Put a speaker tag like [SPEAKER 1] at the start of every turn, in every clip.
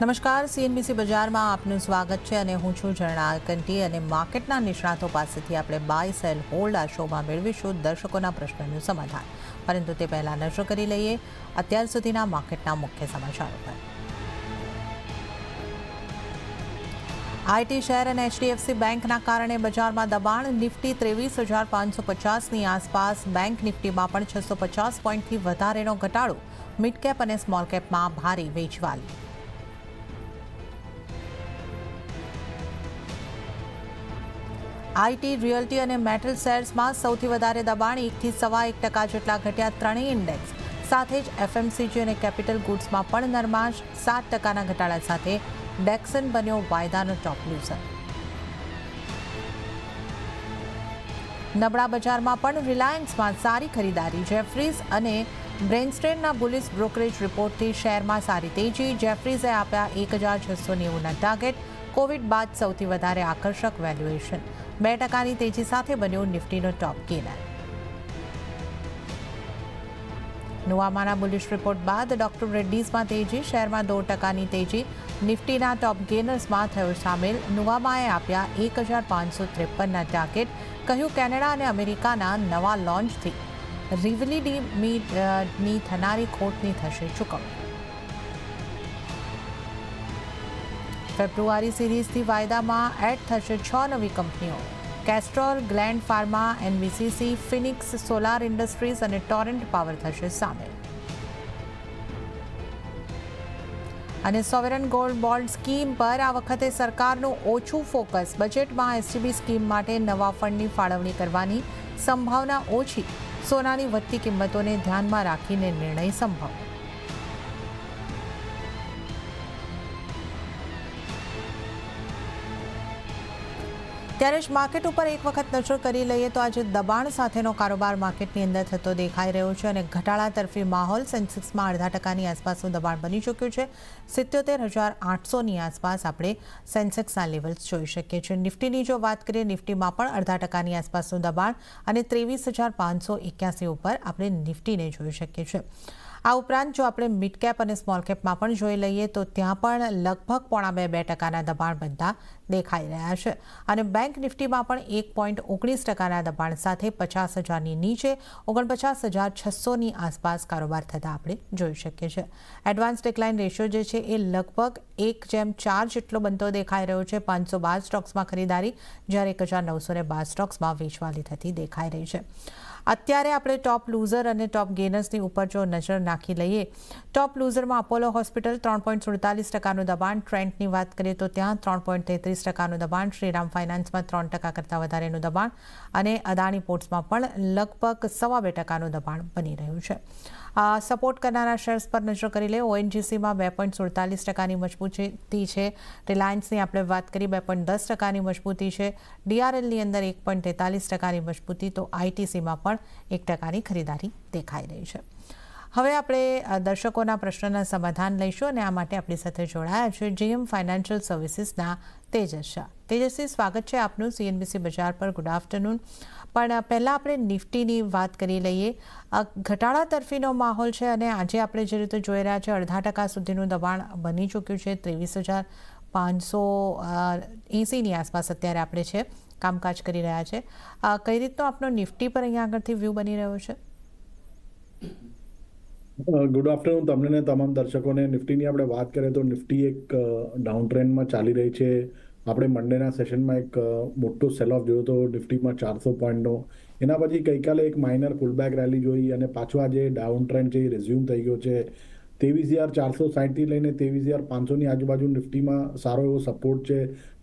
[SPEAKER 1] નમસ્કાર સીએનબીસી બજારમાં આપનું સ્વાગત છે અને હું છું ઝરણા કંટી અને માર્કેટના નિષ્ણાતો પાસેથી આપણે બાય સેલ હોલ્ડ આ શોમાં મેળવીશું દર્શકોના પ્રશ્નનું સમાધાન. પરંતુ તે પહેલાં નજર કરી લઈએ અત્યાર સુધીના માર્કેટના મુખ્ય સમાચારો પર. આઈટી શેર અને એચડીએફસી બેંકના કારણે બજારમાં દબાણ, નિફ્ટી ત્રેવીસ હજાર પાંચસો પચાસની આસપાસ, બેંક નિફ્ટીમાં પણ છસો પચાસ પોઈન્ટથી વધારેનો ઘટાડો, મિડકેપ અને સ્મોલ કેપમાં ભારે વેચવાલી. આઈટી, રિયલ્ટી અને મેટલ શેર્સમાં સૌથી વધારે દબાણ એકથી સવા એક ટકા જેટલા ઘટ્યા ત્રણેય ઇન્ડેક્સ. સાથે જ એફએમસીજી અને કેપિટલ ગુડ્સમાં પણ નરમાશ સાત ટકાના ઘટાડા સાથે ડેક્સન બન્યો વાયદાનો ટોપ લ્યુઝર નબળા બજારમાં પણ રિલાયન્સમાં સારી ખરીદારી. જેફરીઝ અને બ્રેનસ્ટ્રેનના બુલિસ બ્રોકરેજ રિપોર્ટથી શેરમાં સારી તેજી. જેફરીઝે આપ્યા એક હજાર છસો નેવુંના ટાર્ગેટ કોવિડ બાદ સૌથી વધારે આકર્ષક વેલ્યુએશન. બે ટકાની તેજી સાથે બન્યો નિફ્ટીનો ટોપ ગેનર નોવામાના બુલિશ રિપોર્ટ બાદ ડોક્ટર રેડ્ડીઝમાં તેજી શેરમાં દોઢ ટકાની તેજી નિફ્ટીના ટોપ ગેનર્સમાં થયો સામેલ. નુવામાએ આપ્યા એક હજાર પાંચસો ત્રેપનના ટાર્ગેટ કહ્યું કેનેડા અને અમેરિકાના નવા લોન્ચથી રિવલીડીની થનારી ખોટની થશે ચૂકવણી. ફેબ્રુઆરી સિરીઝથી વાયદામાં એડ થશે છ નવી કંપનીઓ. Castrol, Gland Pharma, NBCC, Phoenix, Solar Industries અને ટોરેન્ટ પાવર થશે સામેલ અને સોવરન ગોલ્ડ બોન્ડ સ્કીમ પર આ વખતે સરકારનું ઓછું ફોકસ. બજેટમાં એસટીબી સ્કીમ માટે નવા ફંડની ફાળવણી કરવાની સંભાવના ઓછી. સોનાની વધતી કિંમતોને ધ્યાનમાં રાખીને નિર્ણય સંભવ. ત્યારે જ માર્કેટ ઉપર એક વખત નજર કરી લઈએ તો આજે દબાણ સાથેનો કારોબાર માર્કેટની અંદર થતો દેખાઈ રહ્યો છે અને ઘટાડા તરફી માહોલ સેન્સેક્સમાં અડધા ટકાની આસપાસનું દબાણ બની ચૂક્યું છે. સિત્યોતેર હજાર આઠસોની આસપાસ આપણે સેન્સેક્સના લેવલ્સ જોઈ શકીએ છીએ. નિફ્ટીની જો વાત કરીએ, નિફ્ટીમાં પણ અડધા ટકાની આસપાસનું દબાણ અને ત્રેવીસ હજાર પાંચસો એક્યાસી ઉપર આપણે નિફ્ટીને જોઈ શકીએ છીએ. આ ઉપરાંત જો આપણે મિડ કેપ અને સ્મોલ કેપમાં પણ જોઈ લઈએ તો ત્યાં પણ લગભગ પોણા બે બે ટકાના દબાણ બનતા દેખાઈ રહ્યા છે. અને બેંક નિફ્ટીમાં પણ એક પોઈન્ટ ઓગણીસ ટકાના દબાણ સાથે પચાસ હજારની નીચે ઓગણપચાસ હજાર છસોની આસપાસ કારોબાર થતા આપણે જોઈ શકીએ છીએ. એડવાન્સ ડિક્લાઇન રેશિયો જે છે એ લગભગ એક જેમ ચાર જેટલો બનતો દેખાઈ રહ્યો છે. પાંચસો બાર સ્ટોક્સમાં ખરીદારી, જ્યારે એક હજાર નવસો ને બાર સ્ટોક્સમાં વેચવાલી થતી દેખાઈ રહી છે. અત્યારે આપણે ટોપ લૂઝર અને ટોપ ગેનર્સની ઉપર જો નજર નાખી લઈએ ટોપ લૂઝરમાં અપોલો હોસ્પિટલ ત્રણ પોઈન્ટ સુડતાલીસ ટકાનું દબાણ ટ્રેન્ટની વાત કરીએ તો ત્યાં ત્રણ પોઈન્ટ તેત્રીસ ટકાનું દબાણ, શ્રીરામ ફાઇનાન્સમાં ત્રણ ટકા કરતાં વધારેનું દબાણ અને અદાણી પોર્ટ્સમાં પણ લગભગ સવા બે ટકાનું દબાણ બની રહ્યું છે. સપોર્ટ કરનારા શેર્સ પર નજર કરી લે. ઓએનજીસીમાં બે પોઈન્ટ સુડતાલીસ ટકાની મજબૂતી છે. રિલાયન્સની આપણે વાત કરી, બે પોઈન્ટ દસ ટકાની મજબૂતી છે. ડીઆરએલની અંદર એક પોઈન્ટ તેતાલીસ ટકાની મજબૂતી, તો આઈટીસીમાં પણ એક ટકાની ખરીદારી દેખાઈ રહી છે. હવે આપણે દર્શકોના પ્રશ્નના સમાધાન લઈશું અને આ માટે આપણી સાથે જોડાયા છે જીએમ ફાઇનાન્શિયલ સર્વિસીસના તેજસ શાહ. તેજસ્વી સ્વાગત છે આપનું સીએનબીસી બજાર પર. ગુડ આફ્ટરનૂન પણ પહેલાં આપણે નિફ્ટીની વાત કરી લઈએ. ઘટાડા તરફીનો માહોલ છે અને આજે આપણે જે રીતે જોઈ રહ્યા છે, અડધા ટકા સુધીનું દબાણ બની ચૂક્યું છે. ત્રેવીસ હજાર પાંચસો એંસીની આસપાસ અત્યારે આપણે છે, કામકાજ કરી રહ્યા છે. કઈ રીતનો આપણો નિફ્ટી પર અહીંયા આગળથી વ્યૂ બની રહ્યો છે?
[SPEAKER 2] ગુડ આફ્ટરનૂન તમને ને તમામ દર્શકોને. નિફ્ટીની આપણે વાત કરીએ તો નિફ્ટી એક ડાઉન ટ્રેન્ડમાં ચાલી રહી છે. આપણે મંડેના સેશનમાં એક મોટો સેલ ઓફ જોયો હતો નિફ્ટીમાં ચારસો પોઈન્ટનો એના પછી ગઈકાલે એક માઇનર ફૂલબેક રેલી જોઈ અને પાછો આજે ડાઉન ટ્રેન્ડ છે એ રિઝ્યુમ થઈ ગયો છે, ત્રેવીસ હજાર ચારસો સાહીઠથી લઈને ત્રેવીસ હજાર પાંચસોની આજુબાજુ નિફ્ટીમાં સારો એવો સપોર્ટ છે.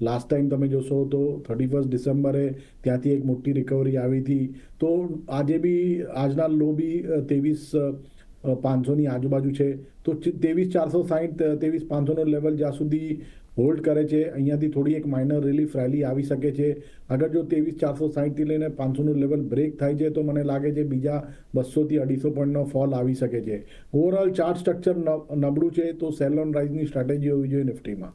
[SPEAKER 2] લાસ્ટ ટાઈમ તમે જોશો તો થર્ટી ફર્સ્ટ ડિસેમ્બરે ત્યાંથી એક મોટી રિકવરી આવી હતી. તો આજે બી, આજના લો બી ત્રેવીસ પાંચસોની આજુબાજુ છે. તો ત્રેવીસ ચારસો સાહીઠ ત્રેવીસ પાંચસોનો લેવલ જ્યાં સુધી હોલ્ડ કરે છે, અહીંયાથી થોડી એક માઇનર રિલીફ રેલી આવી શકે છે. અગર જો ત્રેવીસ ચારસો સાહીઠથી લઈને પાંચસોનું લેવલ બ્રેક થાય છે, તો મને લાગે છે બીજા બસોથી અઢીસો પોઈન્ટનો ફોલ આવી શકે છે. ઓવરઓલ ચાર્ટ સ્ટ્રક્ચર નબળું છે, તો સેલ ઓન રાઇઝની સ્ટ્રેટેજી હોવી જોઈએ નિફ્ટીમાં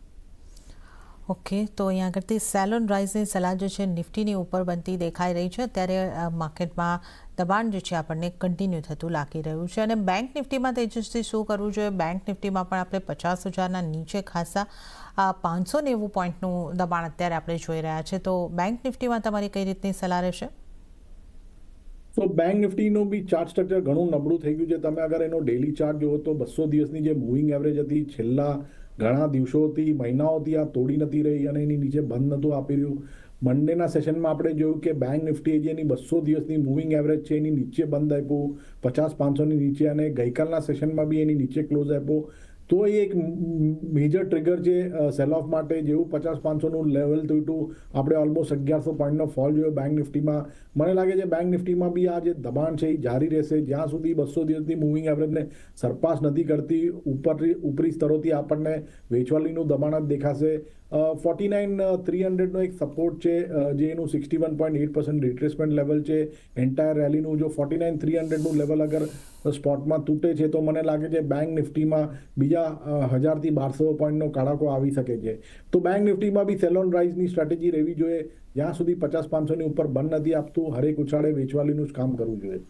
[SPEAKER 1] ઓકે, તો અહીંયા આગળથી સેલોન રાઇઝની સલાહ જે છે, નિફ્ટીની ઉપર બનતી દેખાઈ રહી છે. અત્યારે માર્કેટમાં દબાણ જે છે, આપણને કન્ટિન્યુ થતું લાગી રહ્યું છે. અને બેંક નિફ્ટીમાં તેજસથી શું કરવું જોઈએ? બેંક નિફ્ટીમાં પણ આપણે પચાસ હજારના નીચે ખાસા પાંચસો નેવું પોઈન્ટનું દબાણ અત્યારે આપણે જોઈ રહ્યા છે. તો બેંક નિફ્ટીમાં તમારી કઈ રીતની સલાહ રહેશે?
[SPEAKER 2] તો બેંક નિફ્ટીનું બી ચાર્ટ સ્ટ્રક્ચર ઘણું નબળું થઈ ગયું છે. તમે અગર એનો ડેલી ચાર્ટ જુઓ તો બસો દિવસની જે મૂવિંગ એવરેજ હતી, છેલ્લા ઘણા દિવસોથી, મહિનાઓથી આ તોડી નથી રહી અને એની નીચે બંધ નહોતું આપી રહ્યું. મંડેના સેશનમાં આપણે જોયું કે બેંક નિફ્ટી જે એની બસો દિવસની મૂવિંગ એવરેજ છે, એની નીચે બંધ આપ્યું, પચાસ પાંચસોની નીચે અને ગઈકાલના સેશનમાં બી એની નીચે ક્લોઝ આપ્યો. તો એ એક મેજર ટ્રિગર છે સેલ ઓફ માટે જેવું પચાસ પાંચસોનું લેવલ થયું હતું. આપણે ઓલમોસ્ટ અગિયારસો પોઈન્ટનો ફોલ જોયો બેંક નિફ્ટીમાં. મને લાગે છે બેંક નિફ્ટીમાં બી આ જે દબાણ છે એ જારી રહેશે. જ્યાં સુધી બસો દિવસની મૂવિંગ એવરેજને સરપાસ નથી કરતી, ઉપરથી, ઉપરી સ્તરોથી આપણને વેચવાલીનું દબાણ જ દેખાશે. ફોર્ટી નાઇન થ્રી હંડ્રેડનો એક સપોર્ટ છે જે એનું sixty one point eight percent retracement level છે. એન્ટાયર રેલીનું જો ફોર્ટી નાઇન થ્રી હંડ્રેડનું લેવલ અગર સ્પોટમાં તૂટે છે, તો મને લાગે છે બેંક નિફ્ટીમાં બીજા હજારથી બારસો પોઈન્ટનો કાળાકો આવી શકે છે. તો બેંક નિફ્ટીમાં બી સેલોન રાઇઝની સ્ટ્રેટેજી રહેવી જોઈએ. જ્યાં સુધી પચાસ, પાંચસોની ઉપર બંધ નથી આપતું, હરેક ઉછાળે વેચવાલીનું જ કામ કરવું જોઈએ.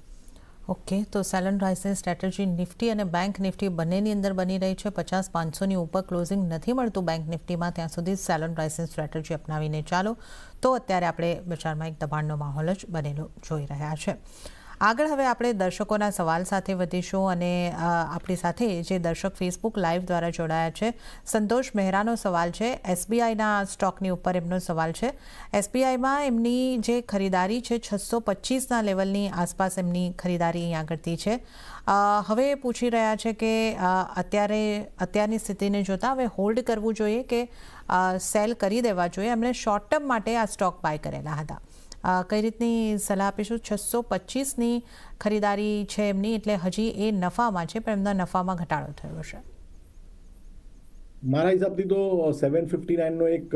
[SPEAKER 1] ઓકે, તો સેલન રાઇઝની સ્ટ્રેટેજી નિફ્ટી અને બેંક નિફ્ટી બંનેની અંદર બની રહી છે. પચાસ પાંચસોની ઉપર ક્લોઝિંગ નથી મળતું બેંક નિફ્ટીમાં, ત્યાં સુધી સેલન રાઇઝની સ્ટ્રેટેજી અપનાવીને ચાલો. તો અત્યારે આપણે બજારમાં એક દબાણનો માહોલ જ બનેલો જોઈ રહ્યા છે. આગળ હવે આપણે દર્શકોના સવાલ સાથે વધીશું અને આપણી સાથે જે દર્શક ફેસબુક લાઈવ દ્વારા જોડાયા છે, સંતોષ મહેરાનો સવાલ છે એસબીઆઈના સ્ટોકની ઉપર એમનો સવાલ છે. એસબીઆઈમાં એમની જે ખરીદારી છે, છસો પચીસના લેવલની આસપાસ એમની ખરીદારી અહીં આગળથી છે. હવે પૂછી રહ્યા છે કે અત્યારે, અત્યારની સ્થિતિને જોતાં હવે હોલ્ડ કરવું જોઈએ કે સેલ કરી દેવા જોઈએ? એમણે શોર્ટ ટર્મ માટે આ સ્ટોક બાય કરેલા હતા. કઈ રીતની સલાહ આપીશું? છસો પચીસની ખરીદારી છે એમની, એટલે હજી એ નફામાં છે, પણ એમના નફામાં ઘટાડો થયો છે
[SPEAKER 2] મારા હિસાબથી તો સેવન ફિફ્ટી નાઇનનો એક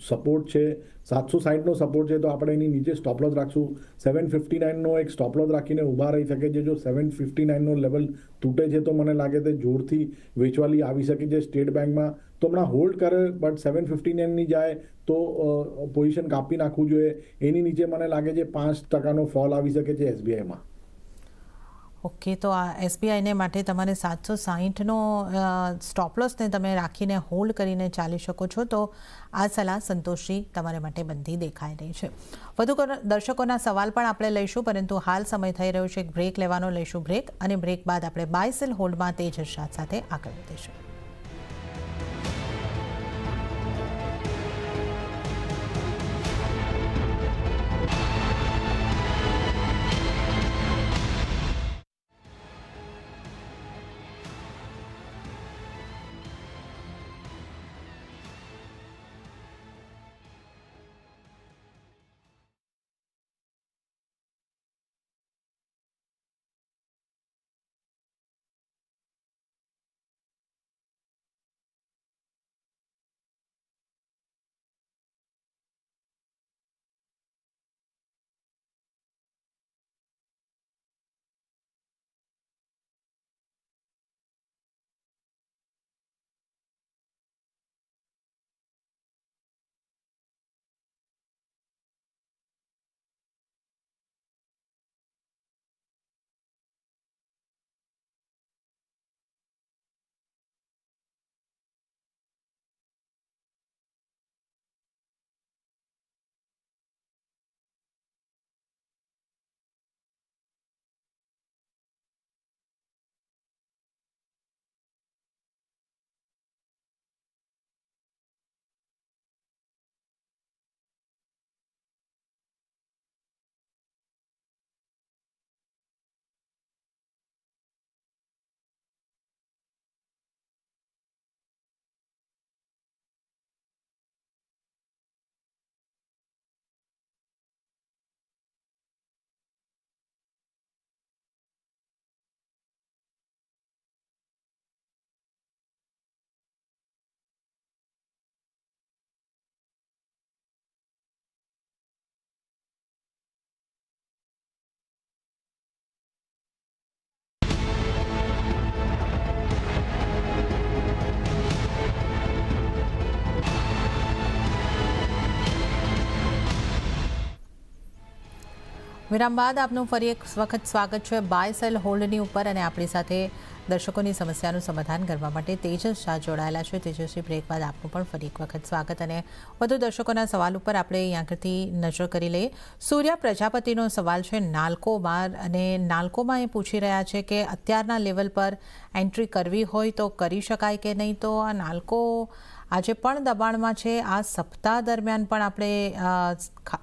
[SPEAKER 2] સપોર્ટ છે. સાતસો સાઠનો સપોર્ટ છે, તો આપણે એની નીચે સ્ટોપ લોસ રાખશું. સેવન ફિફ્ટી નાઇનનો એક સ્ટોપ લોસ રાખીને ઊભા રહી શકે છે. જો સેવન ફિફ્ટી નાઇનનો લેવલ તૂટે છે, તો મને લાગે છે જોરથી વેચવાલી આવી શકે છે. સ્ટેટ બેંકમાં તો હમણાં હોલ્ડ કરે બટ સેવન ફિફ્ટી નાઇનની જાય, તો પોઝિશન કાપી નાખવું જોઈએ. એની નીચે મને લાગે છે પાંચ ટકાનો ફોલ આવી શકે છે એસબીઆઈમાં
[SPEAKER 1] ઓકે તો આ એસબીઆઈને માટે તમારે સાતસો સાહીઠનો સ્ટોપલોસને તમે રાખીને હોલ્ડ કરીને ચાલી શકો છો. તો આ સલાહ સંતોષી તમારે માટે બંધી દેખાઈ રહી છે. વધુ દર્શકોના સવાલ પણ આપણે લઈશું, પરંતુ હાલ સમય થઈ રહ્યો છે. એક બ્રેક લેવાનો, લઈશું બ્રેક અને બ્રેક બાદ આપણે બાય સેલ હોલ્ડમાં તેજ સાથે આગળ વધીશું. વિરામ બાદ આપનું ફરી એક વખત સ્વાગત છે બાય સેલ હોલ્ડની ઉપર અને આપણી સાથે દર્શકોની સમસ્યાનું સમાધાન કરવા માટે તેજસ શાહ જોડાયેલા છે. તેજસ્વી બ્રેક બાદ આપનું પણ ફરી એક વખત સ્વાગત અને વધુ દર્શકોના સવાલ ઉપર આપણે અહીં નજર કરી લઈએ. સૂર્યા પ્રજાપતિનો સવાલ છે નાલકોમાં અને નાલ્કોમાં એ પૂછી રહ્યા છે કે અત્યારના લેવલ પર એન્ટ્રી કરવી હોય તો કરી શકાય કે નહીં? તો આ નાલ્કો આજે પણ દબાણમાં છે. આ સપ્તાહ દરમિયાન પણ આપણે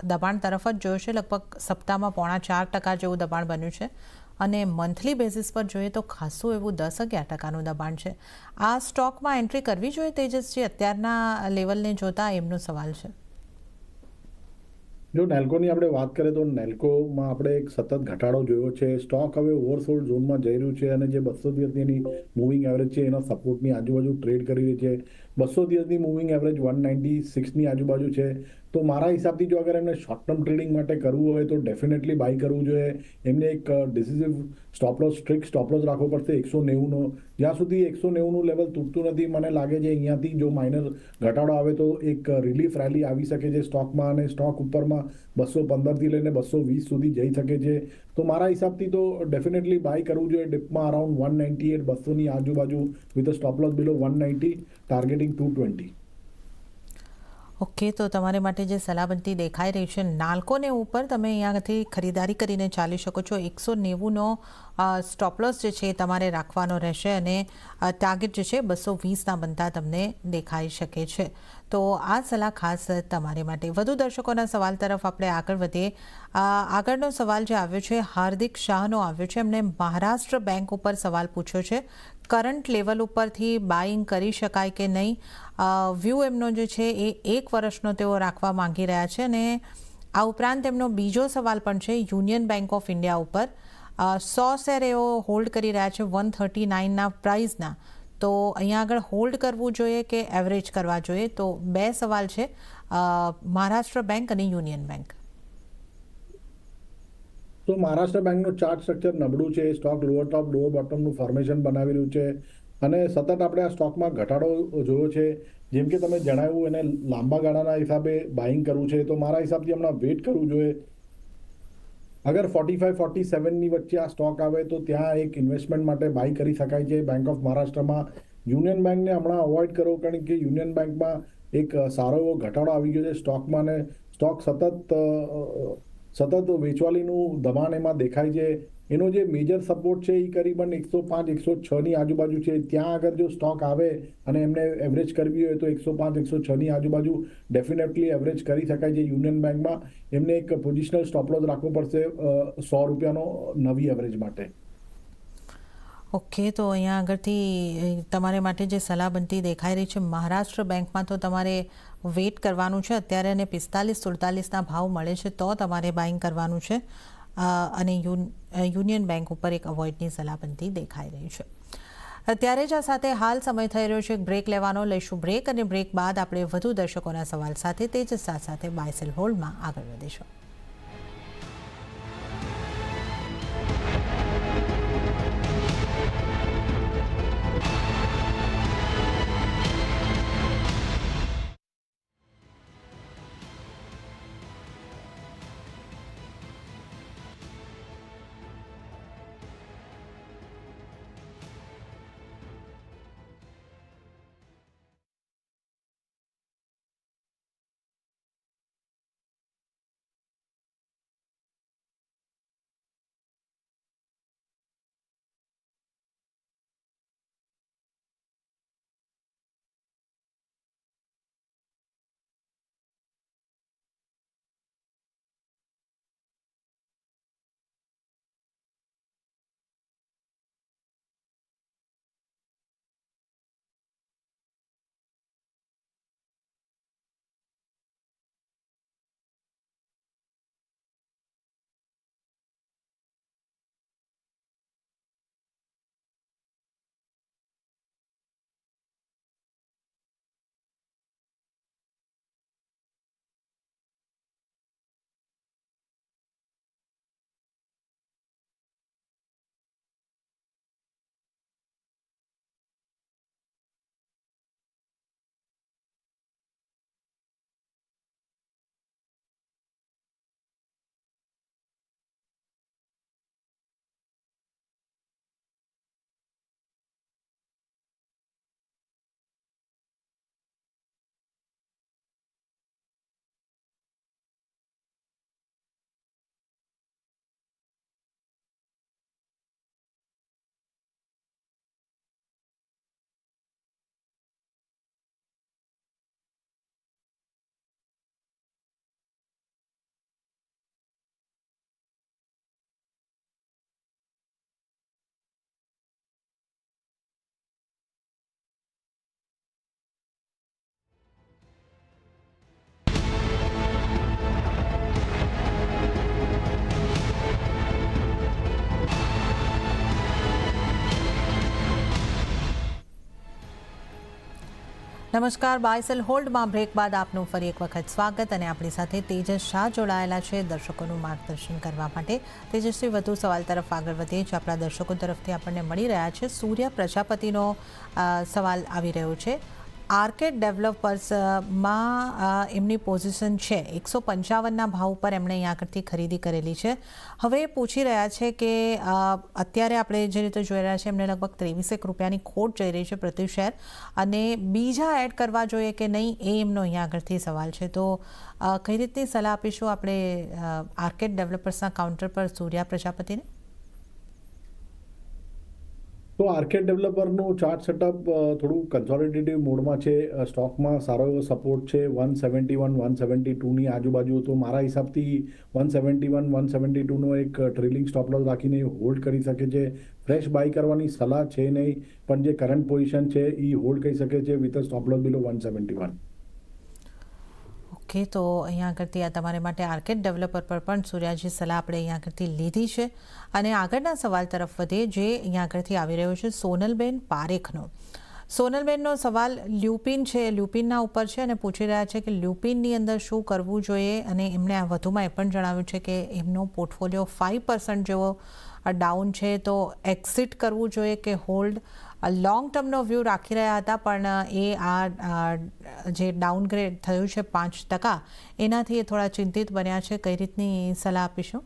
[SPEAKER 1] દબાણ તરફ જ જોયું છે. લગભગ સપ્તાહમાં પોણા ચાર ટકા જેવું દબાણ બન્યું છે. અને મંથલી બેઝિસ પર જોઈએ તો ખાસું એવું દસ અગિયાર ટકાનું દબાણ છે. આ સ્ટોકમાં એન્ટ્રી કરવી જોઈએ તેજસજી અત્યારના લેવલને જોતા એમનો સવાલ છે.
[SPEAKER 2] જો નેલ્કોની આપણે વાત કરીએ તો નેલ્કોમાં આપણે એક સતત ઘટાડો જોયો છે. સ્ટોક હવે ઓવરસોલ્ડ ઝોનમાં જઈ રહ્યું છે અને જે બસો દિવસની મૂવિંગ એવરેજ છે, એના સપોર્ટની આજુબાજુ ટ્રેડ કરી રહી છે. બસો દિવસની મૂવિંગ એવરેજ વન નાઇન્ટી સિક્સની આજુબાજુ છે. તો મારા હિસાબથી જો અગર એમને શોર્ટ ટર્મ ટ્રેડિંગ માટે કરવું હોય, તો ડેફિનેટલી બાય કરવું જોઈએ. એમને એક ડિસિઝિવ સ્ટોપલોસ સ્ટ્રિક્ટ સ્ટોપલોસ રાખવો પડશે એકસો નેવુંનો. જ્યાં સુધી એકસો નેવુંનું લેવલ તૂટતું નથી, મને લાગે છે અહીંયાથી જો માઇનર ઘટાડો આવે, તો એક રિલીફ રેલી આવી શકે છે સ્ટોકમાં અને સ્ટોક ઉપરમાં બસો પંદરથી લઈને બસો વીસ સુધી જઈ શકે છે. તો મારા હિસાબથી તો ડેફિનેટલી બાય કરવું જોઈએ. ડિપમાં અરાઉન્ડ વન નાઇન્ટી એટ બસોની આજુબાજુ with stop loss below one ninety targeting two twenty
[SPEAKER 1] okay તો તમારે માટે જે સલામતી દેખાઈ રહી છે નાલ્કોને ઉપર તમે અહીંયાથી ખરીદારી કરીને ચાલી શકો છો. એકસો નેવુંનો સ્ટોપલોસ જે છે એ તમારે રાખવાનો રહેશે અને અ, ટાર્ગેટ જે છે બસો વીસના બનતા તમને દેખાઈ શકે છે. તો આ સલાહ ખાસ તમારે માટે. વધુ દર્શકોના સવાલ તરફ આપણે આગળ વધીએ. આગળનો સવાલ જે આવ્યો છે, હાર્દિક શાહનો આવ્યો છે. એમણે મહારાષ્ટ્ર બેંક ઉપર સવાલ પૂછ્યો છે, કરંટ લેવલ ઉપરથી બાઇંગ કરી શકાય કે નહીં? વ્યૂ એમનો જે છે એ એક વર્ષનો તેઓ રાખવા માંગી રહ્યા છે અને આ ઉપરાંત એમનો બીજો સવાલ પણ છે, યુનિયન બેંક ઓફ ઇન્ડિયા ઉપર. સો શેર એઓ હોલ્ડ કરી રહ્યા છે, વન થર્ટી નાઇનના પ્રાઇઝના તો અહીંયા આગળ હોલ્ડ કરવું જોઈએ કે એવરેજ કરવા જોઈએ? તો બે સવાલ છે. મહારાષ્ટ્ર બેંક અને યુનિયન બેંક
[SPEAKER 2] તો મહારાષ્ટ્ર બેંકનું ચાર્ટ સ્ટ્રક્ચર નબળું છે. સ્ટોક લોઅર ટોપ લોઅર બોટમનું ફોર્મેશન બનાવી રહ્યું છે. અને સતત આપણે આ સ્ટોકમાં ઘટાડો જોયો છે. જેમ કે તમે જણાવ્યું, એને લાંબા ગાળાના હિસાબે બાઇંગ કરવું છે. તો મારા હિસાબથી હમણાં વેઇટ કરવું જોઈએ. અગર ફોર્ટી ફાઈવ ફોર્ટી સેવનની વચ્ચે આ સ્ટોક આવે તો ત્યાં એક ઇન્વેસ્ટમેન્ટ માટે બાય કરી શકાય છે. બેંક ઓફ મહારાષ્ટ્રમાં યુનિયન બેંકને હમણાં અવોઇડ કરો, કારણ કે યુનિયન બેંકમાં એક સારો એવો ઘટાડો આવી ગયો છે સ્ટોકમાં ને. સ્ટોક સતત સતત વેચવાલીનું દબાણ એમાં દેખાય છે. એનો જે મેજર સપોર્ટ છે એ કરીબન એકસો પાંચ, એકસો છની આજુબાજુ છે. ત્યાં આગળ જો સ્ટોક આવે અને એમને એવરેજ કરવી હોય તો એકસો પાંચ, એકસો છની આજુબાજુ ડેફિનેટલી એવરેજ કરી શકાય છે. યુનિયન બેંકમાં એમને એક પોઝિશનલ સ્ટોપલોસ રાખવો પડશે સો રૂપિયાનો નવી એવરેજ માટે.
[SPEAKER 1] ઓકે, તો અહીંયા આગળથી તમારે માટે જે સલાહ બનતી દેખાઈ રહી છે, મહારાષ્ટ્ર બેંકમાં તો તમારે વેઇટ કરવાનું છે. અત્યારે અને પિસ્તાલીસ, સુડતાલીસના ભાવ મળે છે, તો તમારે બાઇંગ કરવાનું છે. અને યુનિયન બેંક ઉપર એક અવોઇડની સલાહ દેખાઈ રહી છે. અત્યારે જ આ સાથે હાલ સમય થઈ રહ્યો છે. એક બ્રેક લેવાનો, લઈશું બ્રેક અને બ્રેક બાદ આપણે વધુ દર્શકોના સવાલ સાથે તેજ સાથે સાથે બાયસેલ હોલ્ડમાં આગળ વધીશું. નમસ્કાર, બાયસેલ હોલ્ડમાં બ્રેક બાદ આપનું ફરી એક વખત સ્વાગત અને આપણી સાથે તેજસ શાહ જોડાયેલા છે દર્શકોનું માર્ગદર્શન કરવા માટે. તેજસ્વી, વધુ સવાલ તરફ આગળ વધીએ, જે આપણા દર્શકો તરફથી આપણને મળી રહ્યા છે. સૂર્ય પ્રજાપતિનો સવાલ આવી રહ્યો છે. આર્કેડ ડેવલપર્સમાં એમની પોઝિશન છે. એકસો પંચાવનના ભાવ ઉપર એમણે અહીંયા આગળથી ખરીદી કરેલી છે. હવે પૂછી રહ્યા છે કે અત્યારે આપણે જે રીતે જોઈ રહ્યા છે એમને લગભગ ત્રેવીસેક રૂપિયાની ખોટ જઈ રહી છે પ્રતિ શેર. અને બીજા એડ કરવા જોઈએ કે નહીં, એ એમનો અહીંયા આગળથી સવાલ છે. તો કઈ રીતની સલાહ આપીશું આપણે આર્કેડ ડેવલપર્સના કાઉન્ટર પર સૂર્યા પ્રજાપતિને?
[SPEAKER 2] તો આર્કેડ ડેવલપરનું ચાર્ટ સેટઅપ થોડું કન્સોલિડેટિવ મોડમાં છે. સ્ટોકમાં સારો એવો સપોર્ટ છે. One seventy one one seventy ટુની આજુબાજુ તો મારા હિસાબથી one seventy one one seventy ટુનો એક ટ્રેલિંગ સ્ટોપ લોસ રાખીને હોલ્ડ કરી શકે છે. ફ્રેશ બાય કરવાની સલાહ છે નહીં, પણ જે કરંટ પોઝિશન છે એ હોલ્ડ કરી શકે છે with stop loss below one seventy one
[SPEAKER 1] okay, તો અહીંયા આગળથી આ તમારે માટે આર્કેટ ડેવલપર પર પણ સૂર્યાજી સલાહ આપણે અહીંયા આગળથી લીધી છે. અને આગળના સવાલ તરફ વધીએ, જે અહીંયા આગળથી આવી રહ્યો છે સોનલબેન પારેખનો. સોનલબેનનો સવાલ લ્યુપિન છે. લ્યુપિનના ઉપર છે અને પૂછી રહ્યા છે કે લ્યુપિનની અંદર શું કરવું જોઈએ અને એમણે આ વધુમાં એ પણ જણાવ્યું છે કે એમનો પોર્ટફોલિયો ફાઇવ પર્સન્ટ જેવો ડાઉન છે. તો એક્ઝિટ કરવું જોઈએ કે હોલ્ડ લોંગ ટર્મનો વ્યૂ રાખી રહ્યા હતા પણ એ આ, જે ડાઉનગ્રેડ થયું છે પાંચ ટકા એનાથી એ થોડા ચિંતિત બન્યા છે. કઈ રીતની સલાહ આપીશું?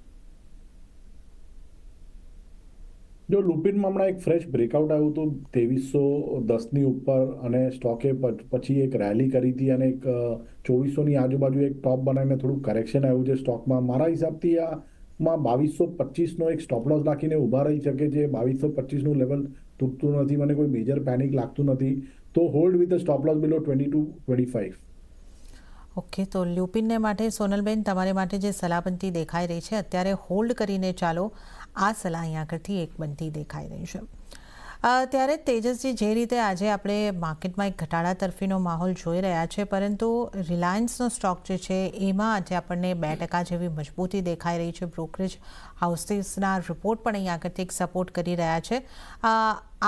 [SPEAKER 2] જો લુપિનમાં હમણાં એક ફ્રેશ બ્રેકઆઉટ આવ્યું હતું, ત્રેવીસો દસની ઉપર, અને સ્ટોકે પછી એક રેલી કરી હતી અને એક ચોવીસોની આજુબાજુ એક ટોપ બનાવીને થોડું કરેક્શન આવ્યું છે સ્ટોકમાં મારા હિસાબથી આ માં બાવીસો પચીસનો એક સ્ટોપ લોસ રાખીને ઊભા રહી શકે છે. બાવીસો પચીસનું લેવલ તૂટતું નથી, મને કોઈ મેજર પેનિક લાગતું નથી. તો hold with stop loss below twenty two twenty five
[SPEAKER 1] okay તો લ્યુપિનને માટે સોનલબેન, તમારી માટે જે સલાહબંધી દેખાઈ રહી છે, અત્યારે હોલ્ડ કરીને ચાલો. આ સલાહ અહીં આગળથી એક બનતી દેખાઈ રહી છે. ત્યારે તેજસજી જે રીતે આજે આપણે માર્કેટમાં એક ઘટાડા તરફીનો માહોલ જોઈ રહ્યા છે, પરંતુ રિલાયન્સનો સ્ટોક જે છે, એમાં આજે આપણને બે ટકા જેવી મજબૂતી દેખાઈ રહી છે. બ્રોકરેજ હાઉસીસના રિપોર્ટ પણ અહીં આગળથી એક સપોર્ટ કરી રહ્યા છે.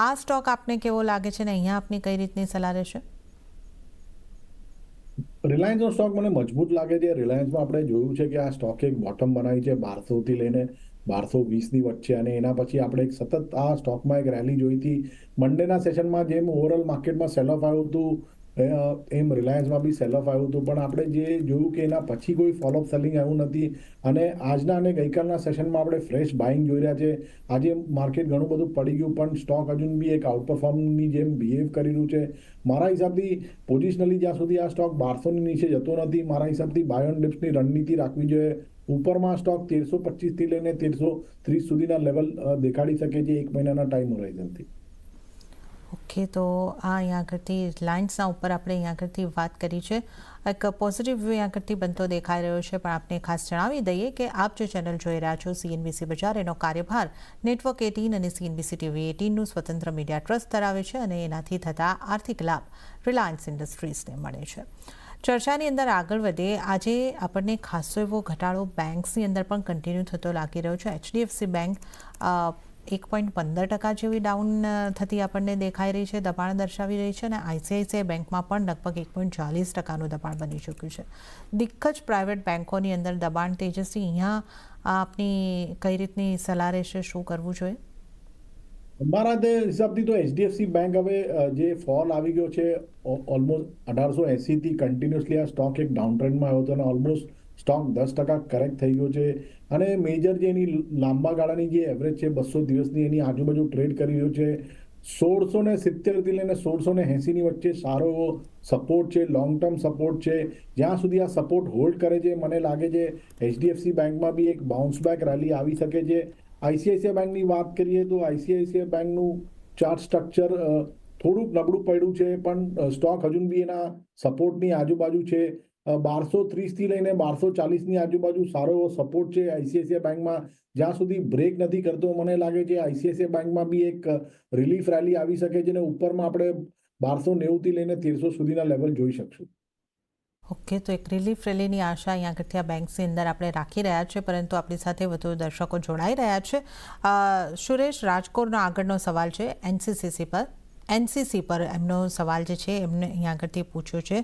[SPEAKER 1] આ સ્ટોક આપને કેવો લાગે છે ને અહીંયા આપની કઈ રીતની સલાહ રહેશે?
[SPEAKER 2] રિલાયન્સનો સ્ટોક મને મજબૂત લાગે છે. રિલાયન્સમાં આપણે જોયું છે કે આ સ્ટોકે એક બોટમ બનાવી છે, બારસોથી લઈને બારસો વીસની વચ્ચે અને એના પછી આપણે એક સતત આ સ્ટોકમાં એક રેલી જોઈ હતી. મંડેના સેશનમાં જેમ ઓવરઓલ માર્કેટમાં સેલ ઓફ આવ્યું હતું એમ રિલાયન્સમાં બી સેલ ઓફ આવ્યું હતું. પણ આપણે જે જોયું કે એના પછી કોઈ ફોલોઅપ સેલિંગ આવ્યું નથી અને આજના અને ગઈકાલના સેશનમાં આપણે ફ્રેશ બાઇંગ જોઈ રહ્યા છે. આજે માર્કેટ ઘણું બધું પડી ગયું, પણ સ્ટોક હજુ બી એક આઉટ પરફોર્મની જેમ બિહેવ કરી રહ્યું છે. મારા હિસાબથી પોઝિશનલી જ્યાં સુધી આ સ્ટોક બારસોની નીચે જતો નથી, મારા હિસાબથી બાયોન ડિપ્સની રણનીતિ રાખવી જોઈએ. ઉપરમાં સ્ટોક તેરસો પચીસથી લઈને તેરસો ત્રીસ સુધીના લેવલ દેખાડી શકે છે એક મહિનાના ટાઈમ હોરાઇઝનથી
[SPEAKER 1] ઓકે તો આ અહીંયા આગળથી રિલાયન્સના ઉપર આપણે અહીંયા આગળથી વાત કરી છે. એક પોઝિટિવ વ્યૂ અહીંયા આગળથી બનતો દેખાઈ રહ્યો છે, પણ આપને ખાસ જણાવી દઈએ કે આપ જે ચેનલ જોઈ રહ્યા છો સીએનબીસી બજાર, એનો કાર્યભાર નેટવર્ક એટીન અને સીએનબીસી ટીવી એટીનનું સ્વતંત્ર મીડિયા ટ્રસ્ટ ધરાવે છે અને એનાથી થતા આર્થિક લાભ રિલાયન્સ ઇન્ડસ્ટ્રીઝને મળે છે. ચર્ચાની અંદર આગળ વધે, આજે આપણને ખાસો એવો ઘટાડો બેંક્સની અંદર પણ કન્ટિન્યુ થતો લાગી રહ્યો છે. એચડીએફસી બેંક એક પોઈન્ટ પંદર ટકા જેવી ડાઉન થતી આપણને દેખાઈ રહી છે, દબાણ દર્શાવી રહી છે અને આઈસીઆઈસીઆઈ બેંકમાં પણ લગભગ એક પોઈન્ટ ચાલીસ ટકાનું દબાણ બની ચૂક્યું છે. દિગ્ગજ પ્રાઇવેટ બેંકોની અંદર દબાણ તેજસ્વી, અહીંયા આપની કઈ રીતની સલાહ રહેશે, શું કરવું જોઈએ?
[SPEAKER 2] મારા તે હિસાબથી તો એચડીએફસી બેંક હવે જે ફોલ આવી ગયો છે ઓલમોસ્ટ અઢારસો એંસીથી કન્ટિન્યુઅસલી આ સ્ટોક એક ડાઉન ટ્રેન્ડમાં આવ્યો હતો અને ઓલમોસ્ટ સ્ટોક દસ ટકા કરેક્ટ થઈ ગયો છે. અને મેજર જે એની લાંબા ગાળાની જે એવરેજ છે, બસો દિવસની એની આજુબાજુ ટ્રેડ કરી રહ્યો છે. સોળસો ને સિત્તેરથી લઈને સોળસો ને એંસીની વચ્ચે સારો એવો સપોર્ટ છે લોંગ ટર્મ સપોર્ટ છે. જ્યાં સુધી આ સપોર્ટ હોલ્ડ કરે છે, મને લાગે છે એચડીએફસી બેંકમાં બી એક બાઉન્સ બેક રેલી આવી શકે છે. આઈસીઆઈસીઆઈ બેંકની વાત કરીએ તો આઈસીઆઈસીઆઈ બેંકનું ચાર્ટ સ્ટ્રક્ચર થોડુંક નબળું પડ્યું છે, પણ સ્ટોક હજુ બી એના સપોર્ટની આજુબાજુ છે. બારસો ત્રીસથી લઈને બારસો ચાલીસની આજુબાજુ સારો એવો સપોર્ટ છે આઈસીઆઈસીઆઈ બેંકમાં. જ્યાં સુધી બ્રેક નથી કરતો, મને લાગે છે આઈસીઆઈસીઆઈ બેંકમાં બી એક રિલીફ રેલી આવી શકે છે અને ઉપરમાં આપણે બારસો નેવુંથી લઈને તેરસો સુધીના લેવલ જોઈ શકશું.
[SPEAKER 1] ઓકે, તો એક રિલીફ રેલીની આશા અહીંયા આ બેંક્સની અંદર આપણે રાખી રહ્યા છે, પરંતુ આપણી સાથે વધુ દર્શકો જોડાઈ રહ્યા છે. સુરેશ રાજકોટનો આગળનો સવાલ છે એનસીસીસી પર. એનસીસી પર એમનો સવાલ જે છે, એમને અહીંયા આગળથી પૂછ્યો છે.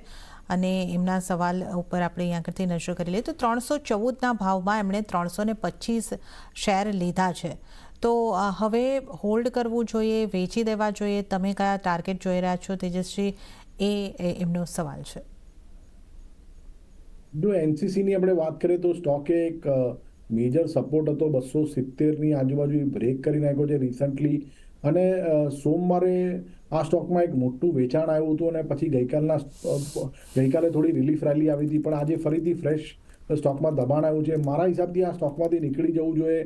[SPEAKER 1] અને એમના સવાલ ઉપર આપણે અહીંયા આગળથી નજર કરી લઈએ તો ત્રણસો ચૌદના ભાવમાં એમણે ત્રણસો ને પચીસ શેર લીધા છે. તો હવે હોલ્ડ કરવું જોઈએ, વેચી દેવા જોઈએ? તમે કયા ટાર્ગેટ જોઈ રહ્યા છો? તેજસ્વી એ એમનો સવાલ છે.
[SPEAKER 2] જો એનસીસીની આપણે વાત કરીએ તો સ્ટોકે એક મેજર સપોર્ટ હતો. બસો સિત્તેરની આજુબાજુ બ્રેક કરી નાખ્યો છે રિસન્ટલી અને સોમવારે આ સ્ટોકમાં એક મોટું વેચાણ આવ્યું હતું અને પછી ગઈકાલના ગઈકાલે થોડી રિલીફ રેલી આવી હતી. પણ આજે ફરીથી ફ્રેશ સ્ટોકમાં દબાણ આવ્યું છે. મારા હિસાબથી આ સ્ટોકમાંથી નીકળી જવું જોઈએ.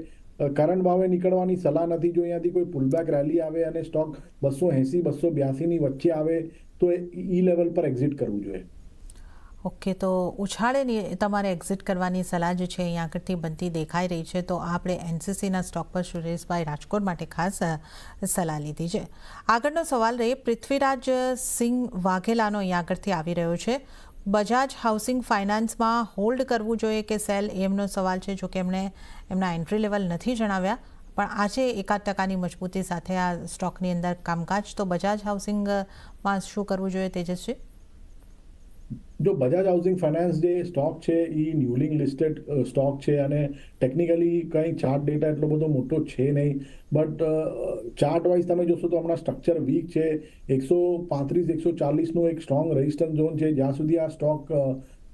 [SPEAKER 2] કરંટ ભાવે નીકળવાની સલાહ નથી જો અહીંયાથી કોઈ પુલબેક રેલી આવે અને સ્ટોક બસો એંસી, બસો બ્યાસીની વચ્ચે આવે તો ઈ લેવલ પર એક્ઝિટ કરવું જોઈએ.
[SPEAKER 1] ઓકે, તો ઉછાળેની તમારે એક્ઝિટ કરવાની સલાહ જે છે અહીંયા આગળથી બનતી દેખાઈ રહી છે. તો આપણે એનસીસીના સ્ટોક પર સુરેશભાઈ રાજકોટ માટે ખાસ સલાહ લીધી છે. આગળનો સવાલ રહે, પૃથ્વીરાજ સિંહ વાઘેલાનો અહીંયા આગળથી આવી રહ્યો છે. બજાજ હાઉસિંગ ફાઇનાન્સમાં હોલ્ડ કરવું જોઈએ કે સેલ? એમનો સવાલ છે, જો કે એમણે એમના એન્ટ્રી લેવલ નથી જણાવ્યા. પણ આજે એકાદ ટકાની મજબૂતી સાથે આ સ્ટોકની અંદર કામકાજ. તો બજાજ હાઉસિંગમાં શું કરવું જોઈએ તેજસ્વી?
[SPEAKER 2] જો બજાજ હાઉસિંગ ફાઇનાન્સ જે સ્ટોક છે એ ન્યુલિંગ લિસ્ટેડ સ્ટોક છે અને ટેકનિકલી કંઈ ચાર્ટ ડેટા એટલો બધો મોટો છે નહીં. બટ ચાર્ટ વાઇઝ તમે જોશો તો હમણાં સ્ટ્રક્ચર વીક છે. એકસો પાંત્રીસ, એકસો ચાલીસનું એક સ્ટ્રોંગ રેઝિસ્ટન્સ ઝોન છે. જ્યાં સુધી આ સ્ટોક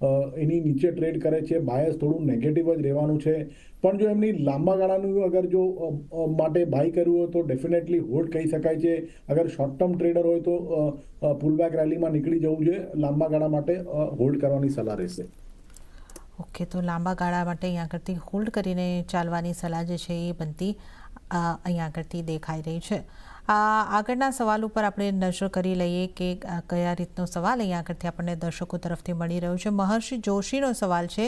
[SPEAKER 2] એની નીચે ટ્રેડ કરે છે. બાયસ થોડું નેગેટિવ જ રહેવાનું છે. પણ જો એમની લાંબા ગાળાનું અગર જો માટે બાય કરવું હોય તો ડેફિનેટલી હોલ્ડ કહી શકાય છે. અગર શોર્ટ ટર્મ ટ્રેડર હોય તો પુલબેક રેલીમાં નીકળી જવું જોઈએ લાંબા ગાળા માટે હોલ્ડ કરવાની સલાહ રહેશે.
[SPEAKER 1] ઓકે, તો લાંબા ગાળા માટે અહીંયા આગળથી હોલ્ડ કરીને ચાલવાની સલાહ જે છે એ બનતી અહીંયા આગળથી દેખાઈ રહી છે. આ આગળના સવાલ ઉપર આપણે નજર કરી લઈએ કે કયા રીતનો સવાલ અહીંયા આગળથી આપણને દર્શકો તરફથી મળી રહ્યો છે. મહર્ષિ જોશીનો સવાલ છે,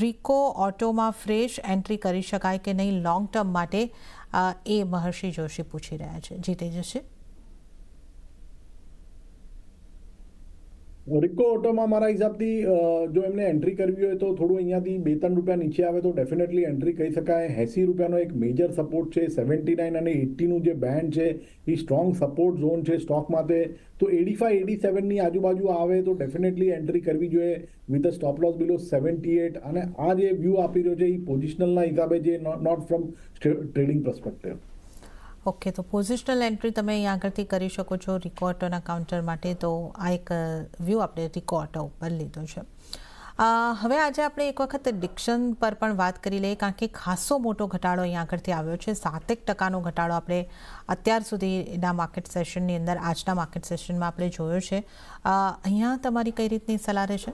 [SPEAKER 1] રિકો ઓટોમાં ફ્રેશ એન્ટ્રી કરી શકાય કે નહીં? લોંગ ટર્મ માટે? એ મહર્ષિ જોશી પૂછી રહ્યા છે. જીતે
[SPEAKER 2] રિકો ઓટોમાં મારા હિસાબથી જો એમને એન્ટ્રી કરવી હોય તો થોડું અહીંયાથી બે ત્રણ રૂપિયા નીચે આવે તો ડેફિનેટલી એન્ટ્રી કહી શકાય. એંસી રૂપિયાનો એક મેજર સપોર્ટ છે સેવન્ટી નાઇન અને એટીનું જે બેન્ડ છે, એ સ્ટ્રોંગ સપોર્ટ ઝોન છે સ્ટોક માટે. તો એટી ફાઈવ એટી સેવનની આજુબાજુ આવે તો ડેફિનેટલી એન્ટ્રી કરવી જોઈએ with a stop loss below seventy eight અને આ જે વ્યૂ આપી રહ્યો છે, એ પોઝિશનલના હિસાબે છે not from trading perspective
[SPEAKER 1] okay, તો પોઝિશનલ એન્ટ્રી તમે અહીં આગળથી કરી શકો છો રિકોર્ટોના કાઉન્ટર માટે. તો આ એક વ્યૂ આપણે રિકોર્ટો ઉપર લીધો છે. હવે આજે આપણે એક વખત ડિક્શન પર પણ વાત કરી લઈએ, કારણ કે ખાસો મોટો ઘટાડો અહીં આગળથી આવ્યો છે. સાતેક ટકાનો ઘટાડો આપણે અત્યાર સુધીના માર્કેટ સેશનની અંદર, આજના માર્કેટ સેશનમાં આપણે જોયો છે. અહીંયા તમારી કઈ રીતની સલાહ રહેશે?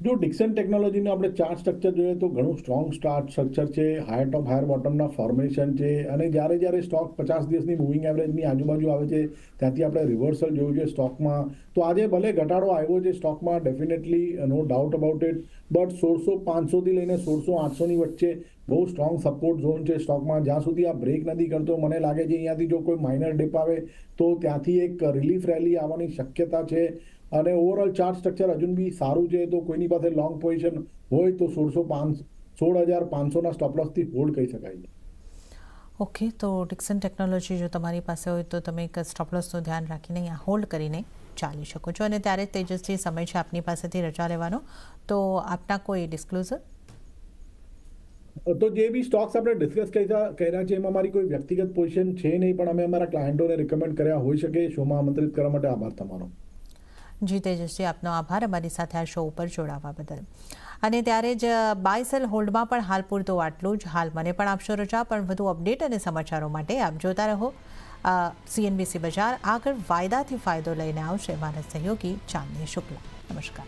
[SPEAKER 2] જો ડિક્સન ટેકનોલોજીનું આપણે ચાર્ટ સ્ટ્રક્ચર જોઈએ તો ઘણું સ્ટ્રોંગ સ્ટાર્ટ સ્ટ્રક્ચર છે હાયર ટોપ હાયર બોટમના ફોર્મેશન છે અને જ્યારે જ્યારે સ્ટોક પચાસ દિવસની મૂવિંગ એવરેજની આજુબાજુ આવે છે, ત્યાંથી આપણે રિવર્સલ જોયું છે સ્ટોકમાં તો આજે ભલે ઘટાડો આવ્યો છે સ્ટોકમાં definitely no doubt about it but સોળસો પાંચસોથી લઈને સોળસો આઠસોની વચ્ચે બહુ સ્ટ્રોંગ સપોર્ટ ઝોન છે સ્ટોકમાં જ્યાં સુધી આ બ્રેક નથી કરતો, મને લાગે છે અહીંયાથી જો કોઈ માઇનર ડિપ આવે, તો ત્યાંથી એક રિલીફ રેલી આવવાની શક્યતા છે. અને ઓવરઓલ ચાર્ટ સ્ટ્રક્ચર હજુ બી સારું છે તો કોઈની પાસે લોંગ પોઝિશન હોય તો સોળસો પાંચ સોળ હજાર પાંચસોના સ્ટોપલોસથી હોલ્ડ કહી શકાય છે.
[SPEAKER 1] ઓકે તો ડિક્સન ટેકનોલોજી જો તમારી પાસે હોય તો તમે એક સ્ટોપલોસનું ધ્યાન રાખીને અહીંયા હોલ્ડ કરીને ચાલી શકો છો. અને ત્યારે તેજસ્વી સમય છે આપની પાસેથી રજા લેવાનો. તો આપના કોઈ ડિસ્ક્લોઝર
[SPEAKER 2] તો જે બી સ્ટોક્સ આપણે ડિસ્કસ કર્યા છે એમાં મારી કોઈ વ્યક્તિગત પોઝિશન છે નહીં પણ અમે અમારા ક્લાયન્ટોને રિકમેન્ડ કર્યા હોઈ શકે શોમાં આમંત્રિત કરવા માટે આભાર તમારો.
[SPEAKER 1] જી તેજસ્વી આપનો આભાર. અમારી સાથે આ શો ઉપર જોડાવા બદલ. અને ત્યારે જ બાય સેલ હોલ્ડમાં પણ હાલ પૂરતું આટલું જ હાલ. મને પણ આપશો રજા, પણ વધુ અપડેટ અને સમાચારો માટે આપ જોતા રહો. સીએનબીસી બજાર આગળ વાયદાથી ફાયદો લઈને આવશે. મારા સહયોગી ચાંદની શુક્લા. નમસ્કાર.